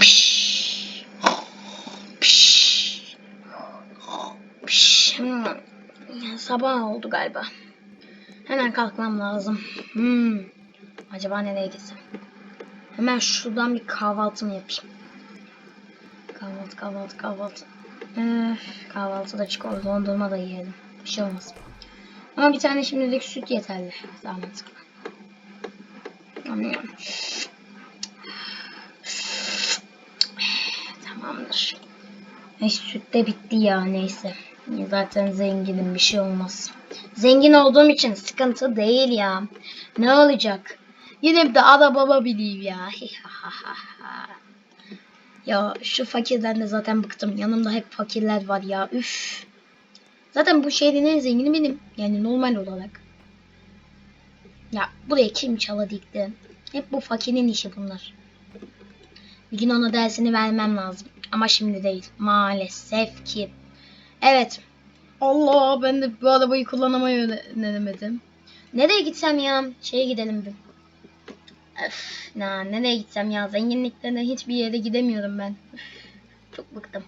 Piş. Piş. Piş. Hmm. Sabah oldu galiba. Hemen kalkmam lazım. Hmm. Acaba nereye gitsem? Hemen şuradan bir kahvaltımı yapayım. Kahvaltı, kahvaltı, kahvaltı. Öf, kahvaltı da çikolata, dondurma da yiyelim. Bir şey olmaz. Ama bir tane şimdilik süt yeterli. Zahmet. Yum, Tamamdır. Ay, süt de bitti ya neyse. Zaten zenginim bir şey olmaz. Zengin olduğum için sıkıntı değil ya. Ne olacak? Gidip de ada baba bileyim ya. ya şu fakirden de zaten bıktım. Yanımda hep fakirler var ya. Üf. Zaten bu şehrin en zengini benim. Yani normal olarak. Ya buraya kim çalı dikti? Hep bu fakirin işi bunlar. Bir gün ona dersini vermem lazım. Ama şimdi değil. Maalesef ki. Evet. Allah ben de bu arabayı kullanamayı öğrenemedim. Nereye gitsem ya? Şeye gidelim bir. Öf, na, nereye gitsem ya? Zenginlikten hiçbir yere gidemiyorum ben. Çok bıktım.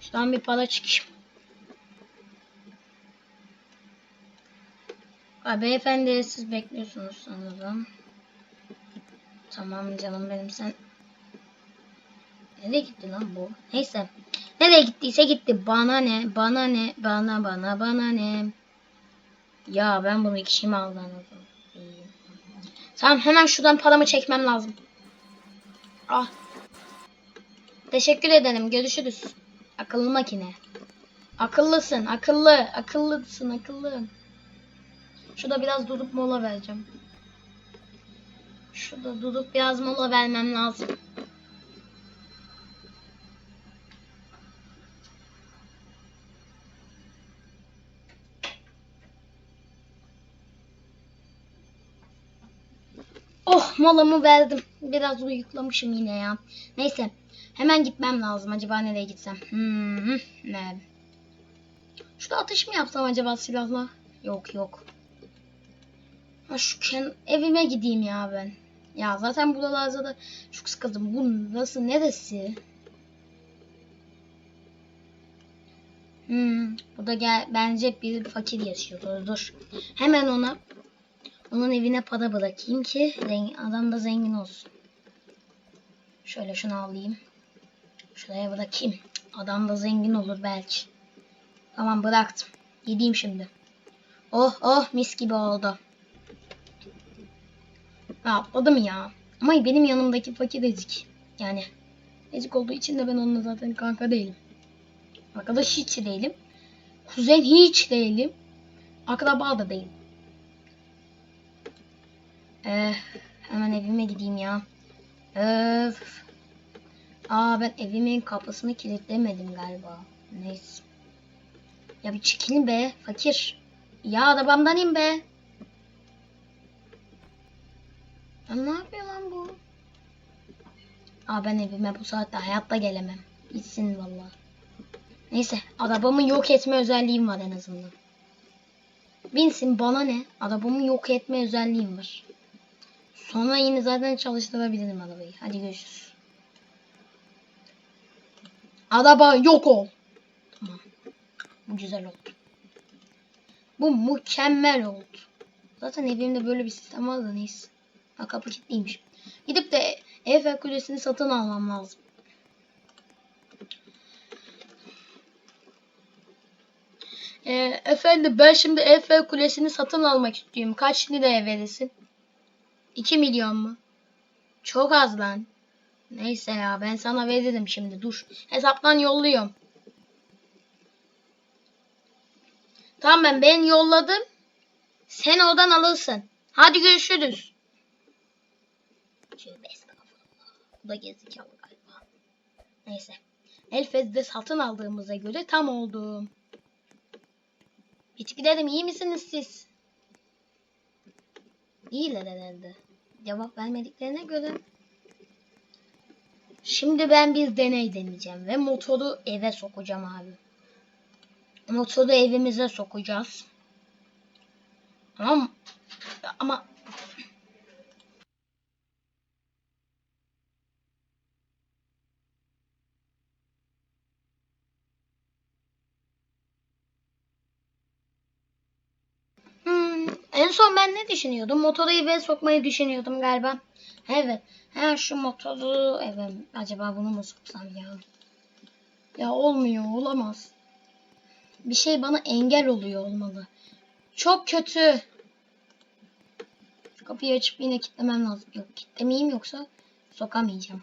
Şuradan bir para çıkayım. Ha, beyefendi siz bekliyorsunuz sanırım. Tamam canım benim sen. Nereye gitti lan bu? Neyse. Nereye gittiyse gitti. Bana ne? Bana ne? Bana bana bana ne? Ya ben bunu kişime aldım. Tamam hemen şuradan paramı çekmem lazım. Ah. Teşekkür ederim. Görüşürüz. Akıllı makine. Akıllısın. Akıllı. Akıllısın. Akıllı. Şurada biraz durup mola vereceğim. Şurada durup biraz mola vermem lazım. Oh molamı verdim. Biraz uyuklamışım yine ya. Neyse. Hemen gitmem lazım. Acaba nereye gitsem? Hmm, ne? Şurada atış mı yapsam acaba silahla? Yok yok. Ha şu ken evime gideyim ya ben. Ya zaten buralarda da çok sıkıldım. Bu nasıl neresi? Hmm, bu da gel bence bir fakir yaşıyor. Dur, dur. Hemen ona onun evine para bırakayım ki adam da zengin olsun. Şöyle şunu alayım. Şuraya bırakayım. Adam da zengin olur belki. Tamam bıraktım. Gideyim şimdi. Oh oh mis gibi oldu. Rahatladım ya. Ama benim yanımdaki fakir ezik. Yani ezik olduğu için de ben onunla zaten kanka değilim. Arkadaş hiç değilim. Kuzen hiç değilim. Akraba da değilim. Ee, hemen evime gideyim ya. Öf. Aa ben evimin kapısını kilitlemedim galiba. Neyse. Ya bir çekilin be fakir. Ya arabamdan in be. Ya ne yapıyor lan bu? Aa ben evime bu saatte hayatta gelemem. Gitsin vallahi. Neyse arabamı yok etme özelliğim var en azından. Binsin bana ne? Arabamı yok etme özelliğim var. Sonra yine zaten çalıştırabilirim arabayı. Hadi görüşürüz. Araba yok ol. Tamam. Bu güzel oldu. Bu mükemmel oldu. Zaten evimde böyle bir sistem var da neyse. Ha kapı kilitliymiş. Gidip de Eiffel Kulesi'ni satın almam lazım. Ee, efendim ben şimdi Eiffel Kulesi'ni satın almak istiyorum. Kaç liraya verirsin? 2 milyon mu? Çok az lan. Neyse ya ben sana veririm şimdi dur. Hesaptan yolluyorum. Tamam ben ben yolladım. Sen oradan alırsın. Hadi görüşürüz. Tövbe estağfurullah. Bu da gezikalı galiba. Neyse. Elfez'de satın aldığımıza göre tam oldu. Hiç gidelim iyi misiniz siz? İyiler herhalde cevap vermediklerine göre şimdi ben bir deney deneyeceğim ve motoru eve sokacağım abi. Motoru evimize sokacağız. Ama ama en son ben ne düşünüyordum? Motoru eve sokmayı düşünüyordum galiba. Evet. Ha şu motoru eve acaba bunu mu soksam ya? Ya olmuyor, olamaz. Bir şey bana engel oluyor olmalı. Çok kötü. Kapıyı açıp yine kilitlemem lazım. Yok kilitlemeyeyim yoksa sokamayacağım.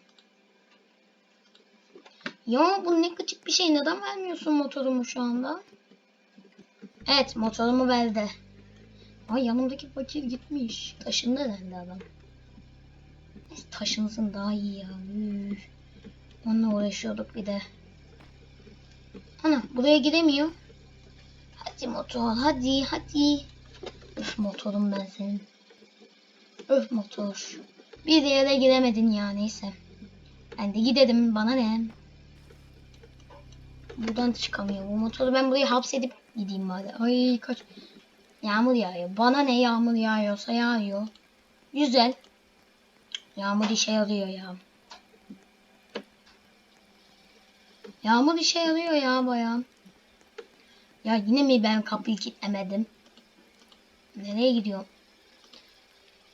Ya bu ne gıcık bir şey. Neden vermiyorsun motorumu şu anda? Evet motorumu verdi. Ay yanımdaki fakir gitmiş. Taşındı herhalde adam. Neyse, Taşınsın daha iyi ya. Üf. Onunla uğraşıyorduk bir de. Ana buraya giremiyor. Hadi motor hadi hadi. Öf motorum ben senin. Öf motor. Bir yere giremedin ya neyse. Ben de gidelim bana ne. Buradan çıkamıyor bu motoru ben buraya hapsedip gideyim bari. Ay kaç. Yağmur yağıyor. Bana ne yağmur yağıyorsa yağıyor. Güzel. Yağmur işe yarıyor ya. Yağmur işe yarıyor ya bayağı. Ya yine mi ben kapıyı kilitlemedim? Nereye gidiyorum?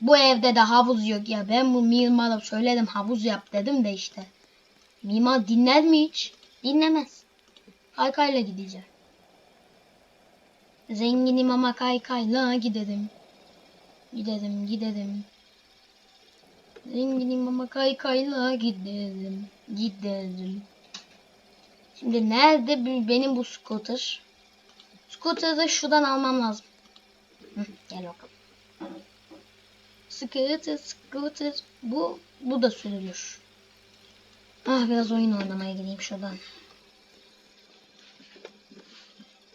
Bu evde de havuz yok ya. Ben bu mimara söyledim havuz yap dedim de işte. Mimar dinler mi hiç? Dinlemez. Kaykayla gideceğim. Zenginim ama kaykayla giderim. Giderim giderim. Zenginim ama kaykayla giderim. Giderim. Şimdi nerede benim bu scooter? Scooter'ı da şuradan almam lazım. Hı, gel bakalım. Scooter, scooter. Bu, bu da sürülür. Ah biraz oyun oynamaya gideyim şuradan.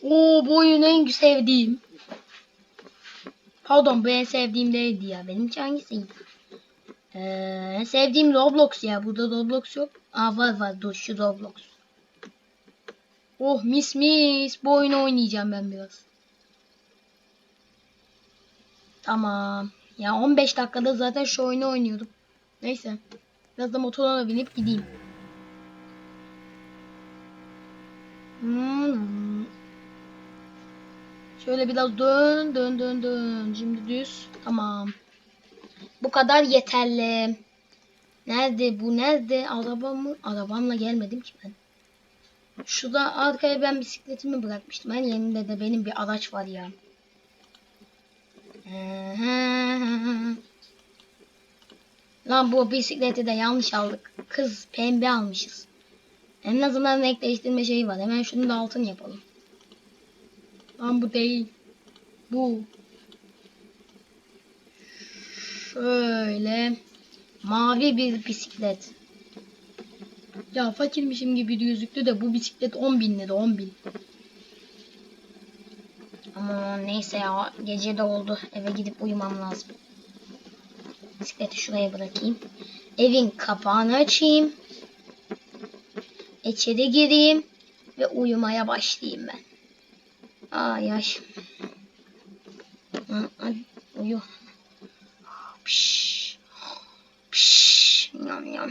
Oo bu oyun en sevdiğim. Pardon bu en sevdiğim değildi ya. Benimki hangisiydi? Ee, sevdiğim Roblox ya. Burada Roblox yok. Aa var var dur şu Roblox. Oh mis mis. Bu oyunu oynayacağım ben biraz. Tamam. Ya 15 dakikada zaten şu oyunu oynuyordum. Neyse. Biraz da motoruna binip gideyim. Hmm. Şöyle biraz dön dön dön dön. Şimdi düz. Tamam. Bu kadar yeterli. Nerede bu nerede? Arabamı arabamla gelmedim ki ben. Şurada arkaya ben bisikletimi bırakmıştım. Ben yanımda da benim bir araç var ya. Lan bu bisikleti de yanlış aldık. Kız pembe almışız. En azından renk değiştirme şeyi var. Hemen şunu da altın yapalım. Lan bu değil. Bu. Şöyle. Mavi bir bisiklet. Ya fakirmişim gibi gözüktü de bu bisiklet 10 bin lira 10 bin. Ama neyse ya gece de oldu. Eve gidip uyumam lazım. Bisikleti şuraya bırakayım. Evin kapağını açayım. İçeri gireyim. Ve uyumaya başlayayım ben. Ay ay. Ay uyu. Pişş. Pişş. Yam yam yam.